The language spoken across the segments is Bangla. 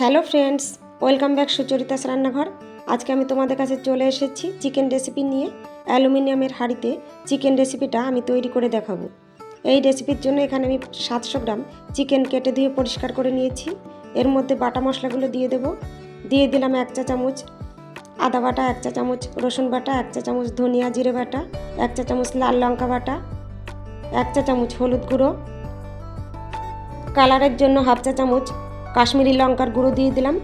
Hello friends, welcome back Sucharita's রান্নাঘর। আজকে আমি তোমাদের কাছে চলে এসেছি চিকেন রেসিপি নিয়ে, অ্যালুমিনিয়ামের হাঁড়িতে চিকেন রেসিপিটা আমি তৈরি করে দেখাবো। এই রেসিপির জন্য এখানে আমি সাতশো গ্রাম চিকেন কেটে ধুয়ে পরিষ্কার করে নিয়েছি। এর মধ্যে বাটা মশলাগুলো দিয়ে দেবো। দিয়ে দিলাম এক চা চামচ আদা বাটা, এক চা চামচ রসুন বাটা, এক চা চামচ ধনিয়া জিরে বাটা, এক চা চামচ লাল লঙ্কা বাটা, এক চা চামচ হলুদ গুঁড়ো। কালারের জন্য হাফ চা চামচ কাশ্মীরি লঙ্কার গুঁড়ো দিয়ে দিলাম।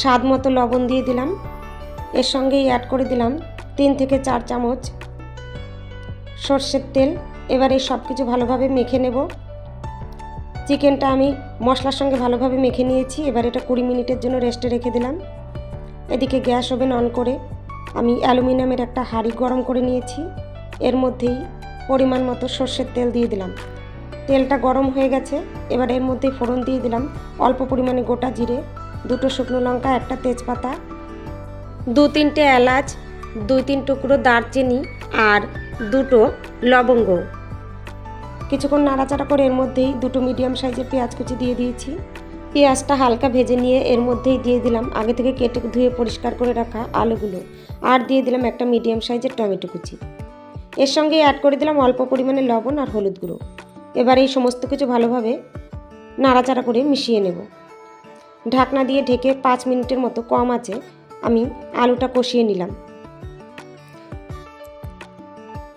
স্বাদ মতো লবণ দিয়ে দিলাম। এর সঙ্গেই অ্যাড করে দিলাম তিন থেকে চার চামচ সর্ষের তেল। এবার এই সব কিছু ভালোভাবে মেখে নেব। চিকেনটা আমি মশলার সঙ্গে ভালোভাবে মেখে নিয়েছি। এবার এটা কুড়ি মিনিটের জন্য রেস্টে রেখে দিলাম। এদিকে গ্যাস ওভেন অন করে আমি অ্যালুমিনিয়ামের একটা হাঁড়ি গরম করে নিয়েছি। এর মধ্যেই পরিমাণ মতো সর্ষের তেল দিয়ে দিলাম। তেলটা গরম হয়ে গেছে। এবার এর মধ্যে ফোড়ন দিয়ে দিলাম অল্প পরিমাণে গোটা জিরে, দুটো শুকনো লঙ্কা, একটা তেজপাতা, দু তিনটে এলাচ, দুই তিন টুকরো দারচিনি আর দুটো লবঙ্গ। কিছুক্ষণ নাড়াচাড়া করে এর মধ্যেই দুটো মিডিয়াম সাইজের পেঁয়াজ কুচি দিয়ে দিয়েছি। পেঁয়াজটা হালকা ভেজে নিয়ে এর মধ্যেই দিয়ে দিলাম আগে থেকে কেটে ধুয়ে পরিষ্কার করে রাখা আলুগুলো। আর দিয়ে দিলাম একটা মিডিয়াম সাইজের টমেটো কুচি। এর সঙ্গে অ্যাড করে দিলাম অল্প পরিমাণে লবণ আর হলুদ গুঁড়ো। এবার এই সমস্ত কিছু ভালোভাবে নাড়াচাড়া করে মিশিয়ে নেব। ঢাকনা দিয়ে ঢেকে পাঁচ মিনিটের মতো কম আছে, আমি আলুটা কষিয়ে নিলাম।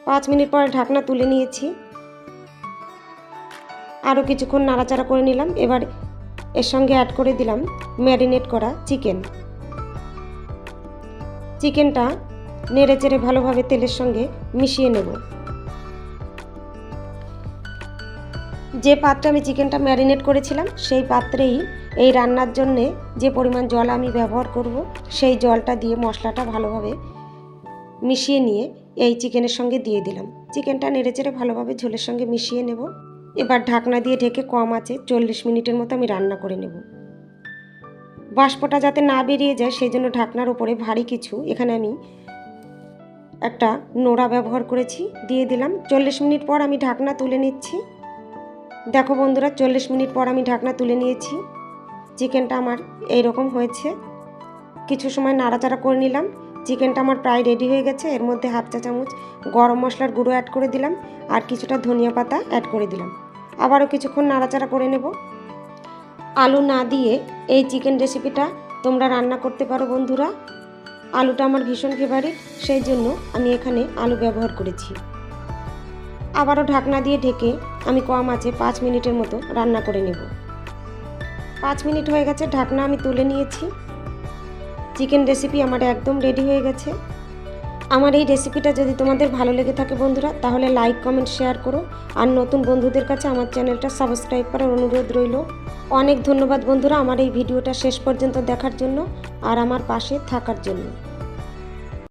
পাঁচ মিনিট পরে ঢাকনা তুলে নিয়েছি। আরও কিছুক্ষণ নাড়াচাড়া করে নিলাম। এবার এর সঙ্গে অ্যাড করে দিলাম ম্যারিনেট করা চিকেন চিকেনটা নেড়ে চেড়ে ভালোভাবে তেলের সঙ্গে মিশিয়ে নেব। যে পাত্রে আমি চিকেনটা ম্যারিনেট করেছিলাম, সেই পাত্রেই এই রান্নার জন্যে যে পরিমাণ জল আমি ব্যবহার করব, সেই জলটা দিয়ে মশলাটা ভালোভাবে মিশিয়ে নিয়ে এই চিকেনের সঙ্গে দিয়ে দিলাম। চিকেনটা নেড়েচেড়ে ভালোভাবে ঝোলের সঙ্গে মিশিয়ে নেব। এবার ঢাকনা দিয়ে ঢেকে কম আছে চল্লিশ মিনিটের মতো আমি রান্না করে নেব। বাষ্পটা যাতে না বেরিয়ে যায়, সেই জন্য ঢাকনার উপরে ভারী কিছু, এখানে আমি একটা নোড়া ব্যবহার করেছি, দিয়ে দিলাম। চল্লিশ মিনিট পর আমি ঢাকনা তুলে নিচ্ছি। দেখো বন্ধুরা, চল্লিশ মিনিট পর আমি ঢাকনা তুলে নিয়েছি। চিকেনটা আমার এই রকম হয়েছে। কিছু সময় নাড়াচাড়া করে নিলাম। চিকেনটা আমার প্রায় রেডি হয়ে গেছে। এর মধ্যে হাফ চা চামচ গরম মশলার গুঁড়ো অ্যাড করে দিলাম আর কিছুটা ধনিয়া পাতা অ্যাড করে দিলাম। আবারও কিছুক্ষণ নাড়াচাড়া করে নেব। আলু না দিয়ে এই চিকেন রেসিপিটা তোমরা রান্না করতে পারো বন্ধুরা। আলুটা আমার ভীষণ ফেভারিট সেই জন্য আমি এখানে আলু ব্যবহার করেছি। আবারও ঢাকনা দিয়ে ঢেকে আমি কম আছে পাঁচ মিনিটের মতো রান্না করে নেব। পাঁচ মিনিট হয়ে গেছে, ঢাকনা আমি তুলে নিয়েছি। চিকেন রেসিপি আমার একদম রেডি হয়ে গেছে। আমার এই রেসিপিটা যদি তোমাদের ভালো লেগে থাকে বন্ধুরা, তাহলে লাইক কমেন্ট শেয়ার করো। আর নতুন বন্ধুদের কাছে আমার চ্যানেলটা সাবস্ক্রাইব করার অনুরোধ রইল। অনেক ধন্যবাদ বন্ধুরা আমার এই ভিডিওটা শেষ পর্যন্ত দেখার জন্য আর আমার পাশে থাকার জন্য।